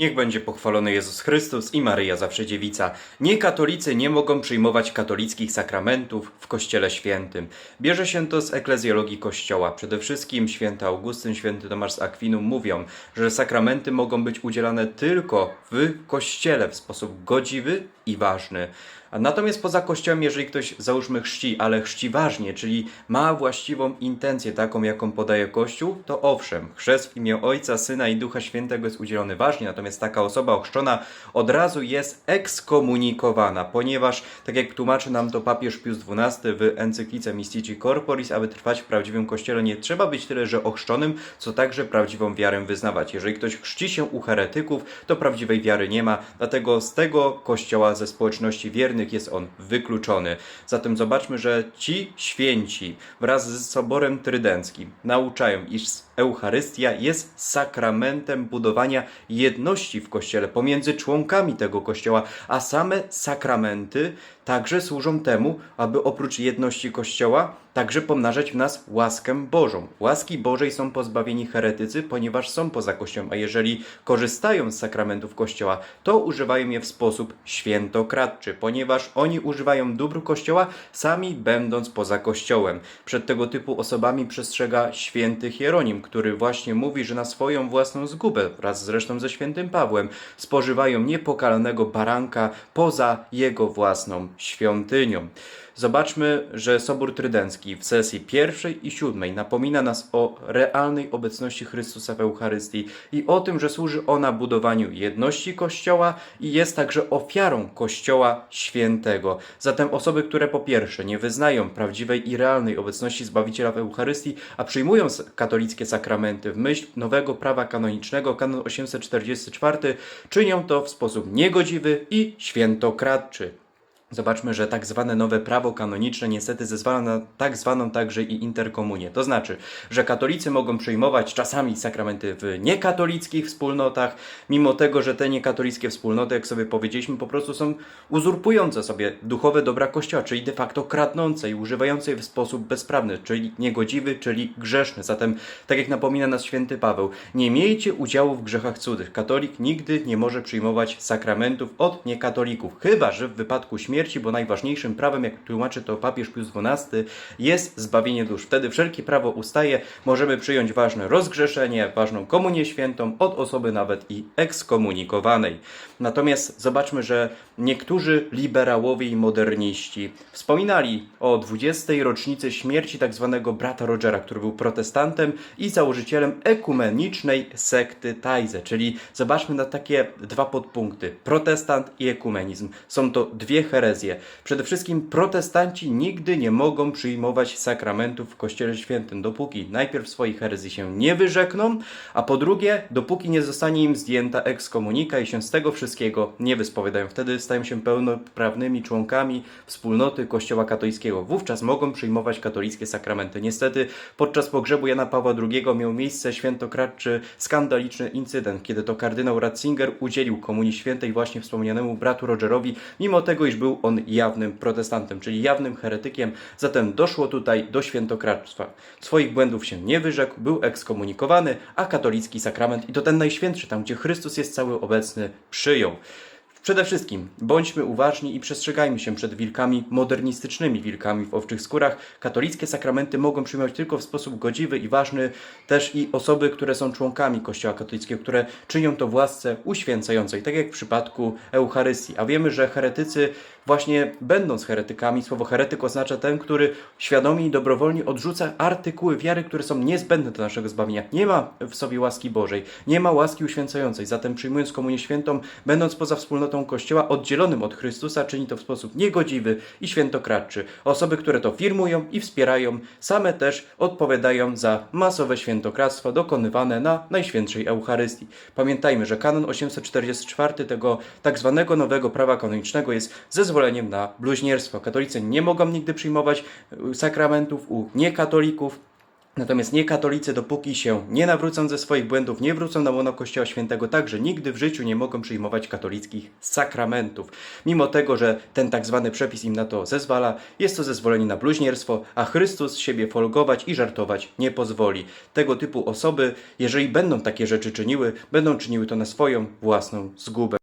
Niech będzie pochwalony Jezus Chrystus i Maryja zawsze dziewica. Niekatolicy nie mogą przyjmować katolickich sakramentów w Kościele Świętym. Bierze się to z eklezjologii Kościoła. Przede wszystkim święty Augustyn, święty Tomasz z mówią, że sakramenty mogą być udzielane tylko w Kościele w sposób godziwy i ważny. Natomiast poza kościołem, jeżeli ktoś załóżmy chrzci, ale chrzci ważnie, czyli ma właściwą intencję taką, jaką podaje Kościół, to owszem, chrzest w imię Ojca, Syna i Ducha Świętego jest udzielony ważnie, natomiast taka osoba ochrzczona od razu jest ekskomunikowana, ponieważ, tak jak tłumaczy nam to papież Pius XII w encyklice Mystici Corporis, aby trwać w prawdziwym Kościele nie trzeba być tyle, że ochrzczonym, co także prawdziwą wiarę wyznawać. Jeżeli ktoś chrzci się u heretyków, to prawdziwej wiary nie ma, dlatego z tego Kościoła, ze społeczności wiernych jest on wykluczony. Zatem zobaczmy, że ci święci wraz z Soborem Trydenckim nauczają, iż Eucharystia jest sakramentem budowania jedności w Kościele pomiędzy członkami tego Kościoła, a same sakramenty także służą temu, aby oprócz jedności Kościoła także pomnażać w nas łaskę Bożą. Łaski Bożej są pozbawieni heretycy, ponieważ są poza Kościołem, a jeżeli korzystają z sakramentów Kościoła, to używają je w sposób świętokradczy, ponieważ oni używają dóbr Kościoła, sami będąc poza Kościołem. Przed tego typu osobami przestrzega święty Hieronim, który właśnie mówi, że na swoją własną zgubę, wraz zresztą ze świętym Pawłem, spożywają niepokalnego baranka poza jego własną świątynią. Zobaczmy, że Sobór Trydencki w sesji pierwszej i siódmej napomina nas o realnej obecności Chrystusa w Eucharystii i o tym, że służy ona budowaniu jedności Kościoła i jest także ofiarą Kościoła Świętego. Zatem osoby, które po pierwsze nie wyznają prawdziwej i realnej obecności Zbawiciela w Eucharystii, a przyjmują katolickie sakramenty w myśl nowego prawa kanonicznego, kanon 844, czynią to w sposób niegodziwy i świętokradczy. Zobaczmy, że tak zwane nowe prawo kanoniczne niestety zezwala na tak zwaną także i interkomunię. To znaczy, że katolicy mogą przyjmować czasami sakramenty w niekatolickich wspólnotach, mimo tego, że te niekatolickie wspólnoty, jak sobie powiedzieliśmy, po prostu są uzurpujące sobie duchowe dobra Kościoła, czyli de facto kradnące i używające je w sposób bezprawny, czyli niegodziwy, czyli grzeszny. Zatem, tak jak napomina nas święty Paweł, nie miejcie udziału w grzechach cudzych. Katolik nigdy nie może przyjmować sakramentów od niekatolików, chyba że w wypadku śmierci, bo najważniejszym prawem, jak tłumaczy to papież Pius XII, jest zbawienie dusz. Wtedy wszelkie prawo ustaje, możemy przyjąć ważne rozgrzeszenie, ważną komunię świętą od osoby nawet i ekskomunikowanej. Natomiast zobaczmy, że niektórzy liberałowie i moderniści wspominali o 20. rocznicy śmierci tak zwanego brata Rogera, który był protestantem i założycielem ekumenicznej sekty Tajze. Czyli zobaczmy na takie dwa podpunkty: protestant i ekumenizm. Są to dwie herezje. Przede wszystkim protestanci nigdy nie mogą przyjmować sakramentów w Kościele Świętym, dopóki najpierw swoich herezji się nie wyrzekną, a po drugie, dopóki nie zostanie im zdjęta ekskomunika i się z tego wszystkiego nie wyspowiadają. Wtedy stają się pełnoprawnymi członkami wspólnoty Kościoła katolickiego. Wówczas mogą przyjmować katolickie sakramenty. Niestety podczas pogrzebu Jana Pawła II miał miejsce świętokradczy skandaliczny incydent, kiedy to kardynał Ratzinger udzielił komunii świętej właśnie wspomnianemu bratu Rogerowi, mimo tego, iż był on jawnym protestantem, czyli jawnym heretykiem. Zatem doszło tutaj do świętokradztwa. Swoich błędów się nie wyrzekł, był ekskomunikowany, a katolicki sakrament, i to ten najświętszy, tam gdzie Chrystus jest cały obecny, przyjął. Przede wszystkim bądźmy uważni i przestrzegajmy się przed wilkami modernistycznymi, wilkami w owczych skórach. Katolickie sakramenty mogą przyjmować tylko w sposób godziwy i ważny też i osoby, które są członkami Kościoła katolickiego, które czynią to w łasce uświęcającej, tak jak w przypadku Eucharystii. A wiemy, że heretycy właśnie będąc heretykami, słowo heretyk oznacza ten, który świadomie i dobrowolnie odrzuca artykuły wiary, które są niezbędne do naszego zbawienia. Nie ma w sobie łaski Bożej, nie ma łaski uświęcającej. Zatem przyjmując komunię świętą, będąc poza wspólnotą Kościoła, oddzielonym od Chrystusa, czyni to w sposób niegodziwy i świętokradczy. Osoby, które to firmują i wspierają, same też odpowiadają za masowe świętokradztwo dokonywane na Najświętszej Eucharystii. Pamiętajmy, że kanon 844 tego tak zwanego nowego prawa kanonicznego jest zezwoleniem na bluźnierstwo. Katolicy nie mogą nigdy przyjmować y, sakramentów u niekatolików, Natomiast niekatolicy, dopóki się nie nawrócą ze swoich błędów, nie wrócą na łono Kościoła Świętego, także nigdy w życiu nie mogą przyjmować katolickich sakramentów. Mimo tego, że ten tak zwany przepis im na to zezwala, jest to zezwolenie na bluźnierstwo, a Chrystus siebie folgować i żartować nie pozwoli. Tego typu osoby, jeżeli będą takie rzeczy czyniły, będą czyniły to na swoją własną zgubę.